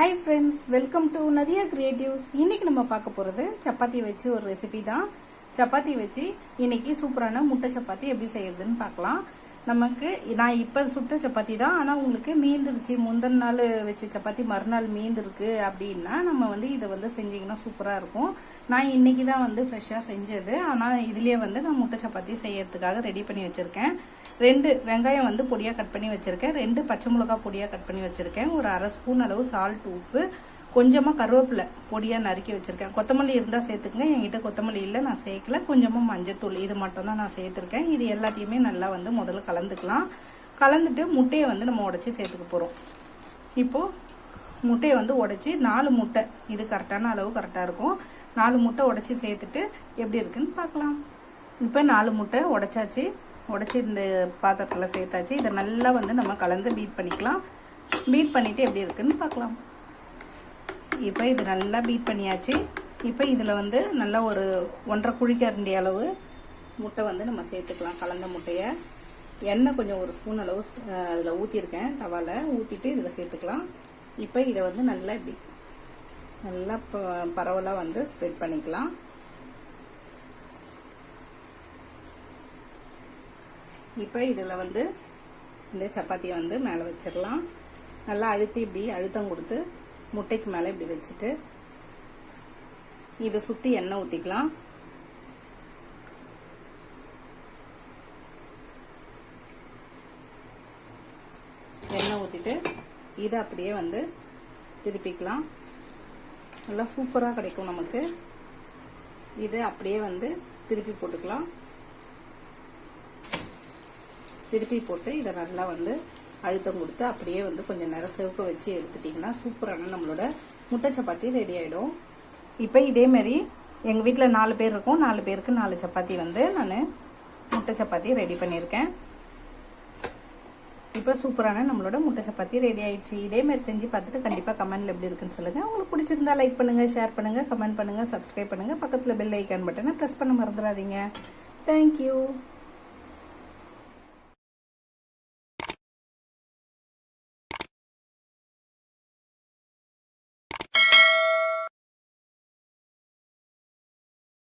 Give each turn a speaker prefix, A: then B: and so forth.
A: Friends welcome to Nadiya creatives இன்றைக்கி நம்ம பார்க்க போகிறது சப்பாத்தி வச்சு ஒரு ரெசிபி தான். சப்பாத்தி வச்சு இன்றைக்கி சூப்பரான முட்டை சப்பாத்தி எப்படி செய்யறதுன்னு பார்க்கலாம். நமக்கு நான் இப்போ சுட்ட சப்பாத்தி தான் ஆனால் உங்களுக்கு மீந்துருச்சு. முந்தின நாள் வச்ச சப்பாத்தி மறுநாள் மீந்துருக்கு அப்படின்னா நம்ம வந்து இதை வந்து செஞ்சிங்கன்னா சூப்பராக இருக்கும். நான் இன்றைக்கி தான் வந்து ஃப்ரெஷ்ஷாக செஞ்சது. ஆனால் இதுலேயே வந்து நான் முட்டை சப்பாத்தி செய்யறதுக்காக ரெடி பண்ணி வச்சுருக்கேன். ரெண்டு வெங்காயம் வந்து பொடியாக கட் பண்ணி வச்சுருக்கேன். ரெண்டு பச்சை மிளகா பொடியாக கட் பண்ணி வச்சுருக்கேன். ஒரு அரை ஸ்பூன் அளவு சால்ட் உப்பு. கொஞ்சமாக கருவேப்பிலை பொடியாக நறுக்கி வச்சுருக்கேன். கொத்தமல்லி இருந்தால் சேர்த்துக்கங்க. என்கிட்ட கொத்தமல்லி இல்லை நான் சேர்க்கல. கொஞ்சமாக மஞ்சத்தூள் இது மட்டும்தான் நான் சேர்த்துருக்கேன். இது எல்லாத்தையுமே நல்லா வந்து முதல்ல கலந்துக்கலாம். கலந்துட்டு முட்டையை வந்து நம்ம உடச்சி சேர்த்துக்க போகிறோம் இப்போது முட்டையை வந்து உடச்சி நாலு முட்டை இது கரெக்டான அளவு கரெக்டாக இருக்கும். நாலு முட்டை உடச்சி சேர்த்துட்டு எப்படி இருக்குன்னு பார்க்கலாம். இப்போ நாலு முட்டை உடச்சாச்சு. உடச்சி இந்த பாத்திரத்தில் சேர்த்தாச்சு. இதை நல்லா வந்து நம்ம கலந்து பீட் பண்ணிக்கலாம். பீட் பண்ணிவிட்டு எப்படி இருக்குன்னு பார்க்கலாம். இப்போ இது நல்லா பீட் பண்ணியாச்சு. இப்போ இதில் வந்து நல்லா ஒரு ஒன்றரை குழிக்கரண்டி அளவு முட்டை வந்து நம்ம சேர்த்துக்கலாம். கலந்த முட்டையை. எண்ணெய் கொஞ்சம் ஒரு ஸ்பூன் அளவு அதில் ஊற்றிருக்கேன் தவாவில் ஊற்றிட்டு இதில் சேர்த்துக்கலாம். இப்போ இதை வந்து நல்லா இப்படி நல்லா பரவலாக வந்து ஸ்ப்ரெட் பண்ணிக்கலாம். இப்போ இதில் வந்து இந்த சப்பாத்தியை வந்து மேலே வச்சிடலாம் நல்லா அழுத்தி இப்படி அழுத்தம் கொடுத்து முட்டைக்கு மேலே இப்படி வச்சுட்டு இதை சுற்றி எண்ணெய் ஊற்றிக்கலாம் எண்ணெய் ஊற்றிட்டு இதை அப்படியே வந்து திருப்பிக்கலாம். நல்லா சூப்பராக கிடைக்கும் நமக்கு. இதை அப்படியே வந்து திருப்பி போட்டுக்கலாம். திருப்பி போட்டு இதை நல்லா வந்து அழுத்தம் கொடுத்து அப்படியே வந்து கொஞ்சம் நேரம் செவக்க வச்சு எடுத்துட்டிங்கன்னா சூப்பரான நம்மளோட முட்டை சப்பாத்தி ரெடி ஆகிடும் இப்போ இதேமாரி எங்கள் வீட்டில் நாலு பேர் இருக்கும். நாலு பேருக்கு நாலு சப்பாத்தி வந்து நான் முட்டை சப்பாத்தி ரெடி பண்ணியிருக்கேன். இப்போ சூப்பரான நம்மளோட முட்டை சப்பாத்தி ரெடி ஆயிடுச்சு. இதேமாரி செஞ்சு பார்த்துட்டு கண்டிப்பாக கமெண்ட்டில் எப்படி இருக்குன்னு சொல்லுங்கள் உங்களுக்கு பிடிச்சிருந்தா லைக் பண்ணுங்கள் ஷேர் பண்ணுங்கள் கமெண்ட் பண்ணுங்கள் சப்ஸ்கிரைப் பண்ணுங்கள் பக்கத்தில் பெல் ஐக்கான் பட்டனை ப்ரெஸ் பண்ண மறந்துடாதீங்க. தேங்க்யூ